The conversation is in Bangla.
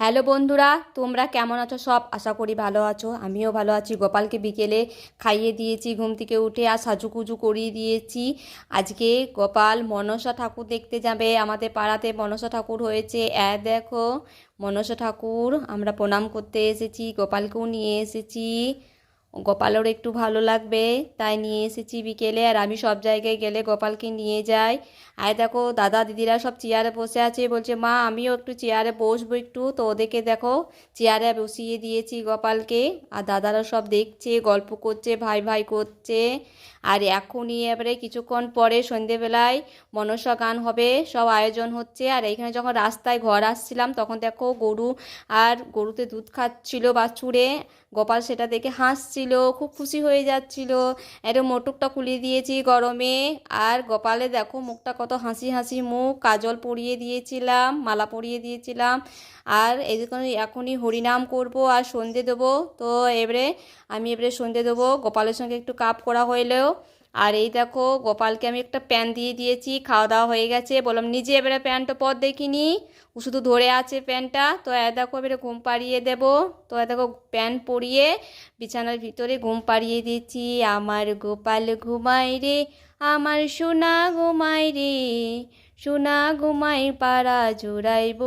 হ্যালো বন্ধুরা, তোমরা কেমন আছো? সব আশা করি ভালো আছো। আমিও ভালো আছি। গোপালকে বিকেলে খাইয়ে দিয়েছি, ঘুম থেকে উঠে আর সাজুকুজু করিয়ে দিয়েছি। আজকে গোপাল মনসা ঠাকুর দেখতে যাবে। আমাদের পাড়াতে মনসা ঠাকুর হয়েছে। এ দেখো, মনসা ঠাকুর, আমরা প্রণাম করতে এসেছি। গোপালকেও নিয়ে এসেছি। গোপালেরও একটু ভালো লাগবে, তাই নিয়ে এসেছি বিকেলে। আর আমি সব জায়গায় গেলে গোপালকে নিয়ে যাই। আর দেখো, দাদা দিদিরা সব চেয়ারে বসে আছে। বলছে, মা, আমিও একটু চেয়ারে বসবো একটু। তো ওদেরকে দেখো, চেয়ারে বসিয়ে দিয়েছি গোপালকে। আর দাদারা সব দেখছে, গল্প করছে, ভাই ভাই করছে। আর এখনই এবারে কিছুক্ষণ পরে সন্ধেবেলায় মনসা গান হবে, সব আয়োজন হচ্ছে। আর এইখানে যখন রাস্তায় ঘর আসছিলাম, তখন দেখো গরু আর গরুতে দুধ খাচ্ছিল বাছুরে। গোপাল সেটা দেখে হাসছিল খুব খুশি হয়ে যাচ্ছিল। এর মোটুকটা খুলে দিয়েছি গরমে। আর গোপালে দেখো মুখটা কত হাসি হাসি মুখ। কাজল পরিয়ে দিয়েছিলাম, মালা পরিয়ে দিয়েছিলাম। আর এদিকে এখনই হরিনাম করব আর সন্ধে দেবো। তো এবারে আমি এবারে সন্ধে দেবো। গোপালের সঙ্গে একটু কাপ করা হইলেও। আর এই দেখো, গোপালকে আমি একটা প্যান দিয়ে দিয়েছি, খাওয়া দাওয়া হয়ে গেছে। বললাম, নিজে এবারে প্যান্টটা পর দেখিনি। শুধু ধরে আছে প্যান্টটা তো এ দেখো, এবারে ঘুম পাড়িয়ে দেব। তো এ দেখো প্যান্ট পরিয়ে বিছানার ভিতরে ঘুম পাড়িয়ে দিয়েছি আমার গোপাল ঘুমাই রে, আমার সোনা ঘুমাই রে, সোনা ঘুমাই পাড়া জোড়াইব।